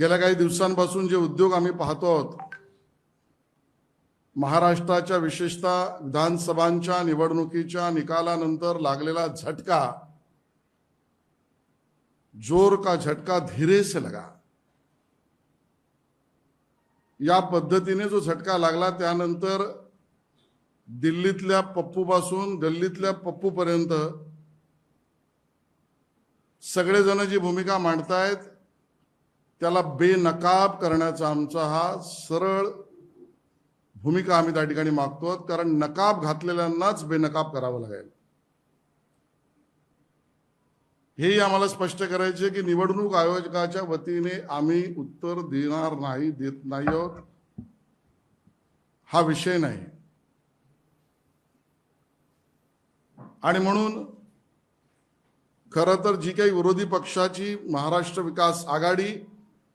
गेल्या काही दिवसांपासून जे उद्योग आम्ही पाहतो आहोत महाराष्ट्राच्या विशेषतः विधानसभांच्या निवडणुकीच्या निकालानंतर लागलेला झटका जोर का झटका धीरे से लगा. या पद्धतीने जो झटका लागला त्यानंतर दिल्लीतल्या पप्पूपासून गल्लीतल्या पप्पूपर्यंत सगळेजण जी भूमिका मांडतायत त्याला बेनकाब करण्याचा आमचा हा सरळ भूमिका आम्ही त्या ठिकाणी मागतो कारण नकाब घातलेल्यांनाच बेनकाब करावं लागेल. हेही आम्हाला स्पष्ट करायचे की निवडणूक आयोजकाच्या वतीने आम्ही उत्तर देणार नाही देत नाही आहोत. हा विषय नाही. आणि म्हणून खरं तर जी काही विरोधी पक्षाची महाराष्ट्र विकास आघाडी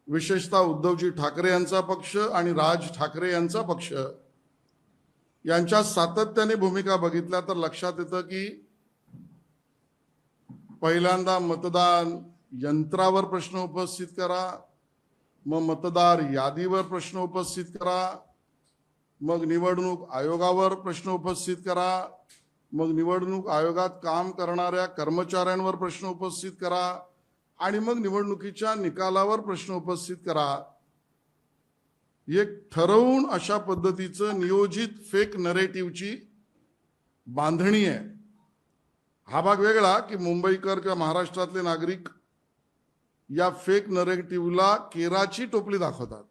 विशेषतः उद्धवजी ठाकरे यांचा पक्ष आणि राज ठाकरे यांचा पक्ष यांच्या सातत्याने भूमिका बघितल्या तर लक्षात येतं की पहिल्यांदा मतदान यंत्रावर प्रश्न उपस्थित करा मग मतदार यादीवर प्रश्न उपस्थित करा मग निवडणूक आयोगावर प्रश्न उपस्थित करा मग निवडणूक आयोगात काम करणाऱ्या कर्मचाऱ्यांवर प्रश्न उपस्थित करा आणि मग निवडणुकीच्या निकालावर प्रश्न उपस्थित करा. एक ठरवून अशा पद्धतीचं नियोजित फेक नरेटिव्हची बांधणी आहे. हा भाग वेगळा की मुंबईकर किंवा महाराष्ट्रातले नागरिक या फेक नरेटिव्हला केराची टोपली दाखवतात.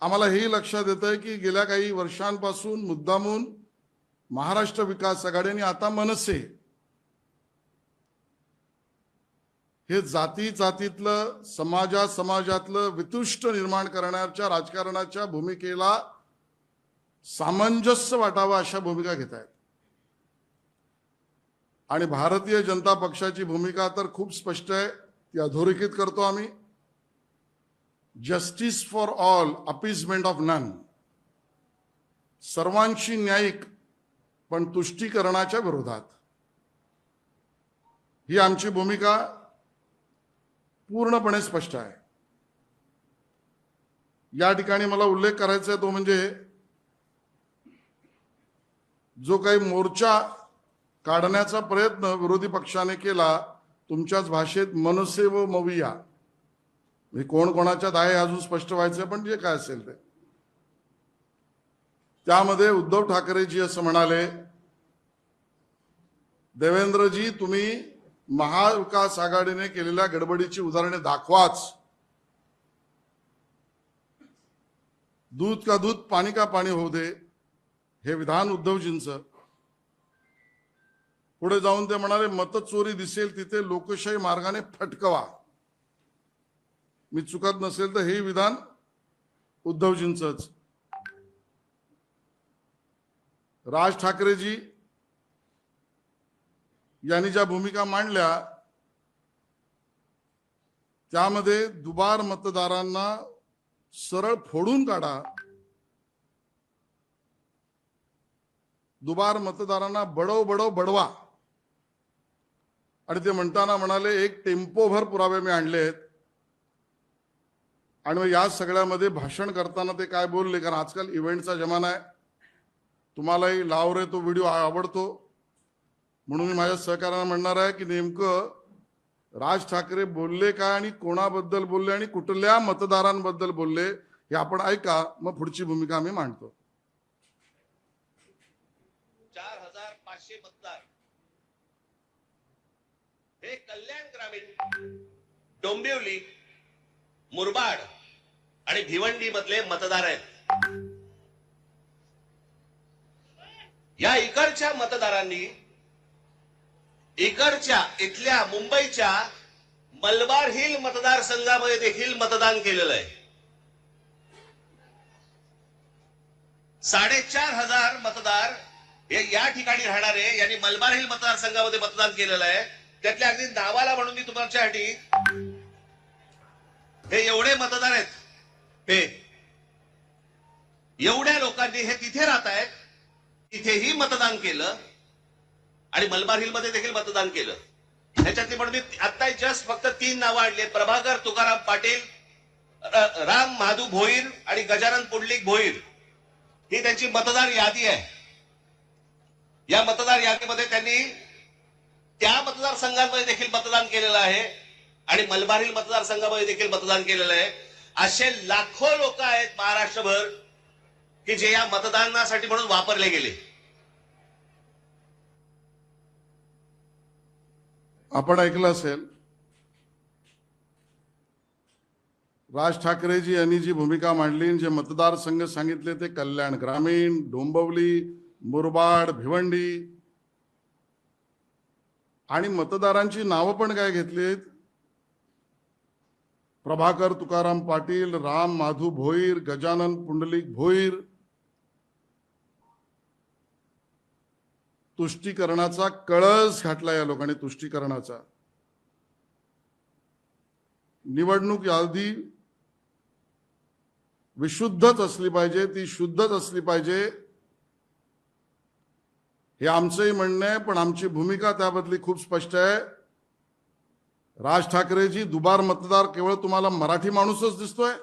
आम्हाला हेही लक्षात येत आहे की गेल्या काही वर्षांपासून मुद्दामून महाराष्ट्र विकास आघाडी आणि आता मनसे हे जाती जातीतलं समाजा समाजातलं वितुष्ट निर्माण करण्याच्या राजकारणाच्या भूमिकेला सामंजस्य वाटावं अशा भूमिका घेत आहेत. आणि भारतीय जनता पक्षाची भूमिका तर खूप स्पष्ट आहे ती अधोरेखित करतो आम्ही. Justice for all appeasement of none सर्वांशी न्यायिक पण तुष्टीकरणाच्या विरोधात. ही आमची भूमिका पूर्णपणे स्पष्ट आहे. या ठिकाणी मला उल्लेख करायचा आहे तो म्हणजे जो काही मोर्चा काढण्याचा प्रयत्न विरोधी पक्षाने केला तुमच्याच भाषेत मनसे व मविया. हे कोण कोणाच्यात आहे अजून स्पष्ट व्हायचं पण जे काय असेल ते. त्यामध्ये उद्धव ठाकरेजी असं म्हणाले देवेंद्रजी तुम्ही महाविकास आघाडीने केलेल्या गडबडीची उदाहरणे दाखवाच. दूध का दूध पाणी का पाणी होऊ दे हे विधान उद्धवजींच. पुढे जाऊन ते म्हणाले मतचोरी दिसेल तिथे लोकशाही मार्गाने फटकवा. मी चुकत नसेल तर हे विधान उद्धवजींचंच. राज ठाकरेजी यांनी ज्या भूमिका मांडल्या त्यामध्ये दुबार मतदारांना सरळ फोडून काढा. दुबार मतदारांना बडव बडव बडवा. आणि ते म्हणताना म्हणाले एक टेम्पोभर पुरावे मी आणलेत. आणि मग या सगळ्यामध्ये भाषण करताना ते काय बोलले? कारण आजकाल इव्हेंटचा जमाना आहे. तुम्हालाही लाव रे तो व्हिडिओ आवडतो. म्हणून मी माझ्या सहकार्यांना म्हणणार आहे की नेमकं राज ठाकरे बोलले काय आणि कोणाबद्दल बोलले आणि कुठल्या मतदारांबद्दल बोलले हे आपण ऐका मग पुढची भूमिका आम्ही मांडतो. चार हजार पाचशे मतदार हे कल्याण ग्रामीण डोंबिवली मुरबाड आणि भिवंडी मधले मतदार आहेत. या इकडच्या मतदारांनी इकडच्या इथल्या मुंबईच्या मलबार हिल मतदारसंघामध्ये देखील मतदान केलेलं आहे. साडेचार हजार मतदार हे या ठिकाणी राहणारे यांनी मलबार हिल मतदारसंघामध्ये मतदान केलेलं आहे. त्यातल्या अगदी नावाला म्हणून मी तुमच्यासाठी हे एवढे मतदार आहेत. हे एवढ्या लोकांनी हे तिथे राहत आहेत तिथेही मतदान केलं. आणि मलबार हिलमध्ये देखील मतदान केलं. त्याच्यातली म्हणून मी आता जस्ट फक्त तीन नावं आणली. प्रभाकर तुकाराम पाटील राम माधू भोईर आणि गजानन पुंडलिक भोईर. ही त्यांची मतदार यादी आहे. या मतदार यादीमध्ये त्यांनी त्या मतदारसंघांमध्ये देखील मतदान केलेलं आहे आणि मलबारील मतदारसंघामध्ये देखील मतदान केलेलं आहे. असे लाखो लोक आहेत महाराष्ट्रभर की जे या मतदानासाठी म्हणून वापरले गेले. आपण ऐकलं असेल राज ठाकरेजी यांनी जी भूमिका मांडली आणि जे मतदारसंघ सांगितले ते कल्याण ग्रामीण डोंबवली मुरबाड भिवंडी आणि मतदारांची नावं पण काय घेतलीत? प्रभाकर तुकाराम पाटील राम माधू भोईर गजानन पुंडलिक भोईर तुष्टीकरणाचा कळस घातला या लोकांनी तुष्टीकरणाचा. निवडणूक यादी विशुद्धच असली पाहिजे ती शुद्धच असली पाहिजे हे आमचंही म्हणणं आहे पण आमची भूमिका त्याबद्दली खूप स्पष्ट आहे. राज ठाकरेजी दुबार मतदार केवळ तुम्हाला मराठी माणूसच दिसतोय.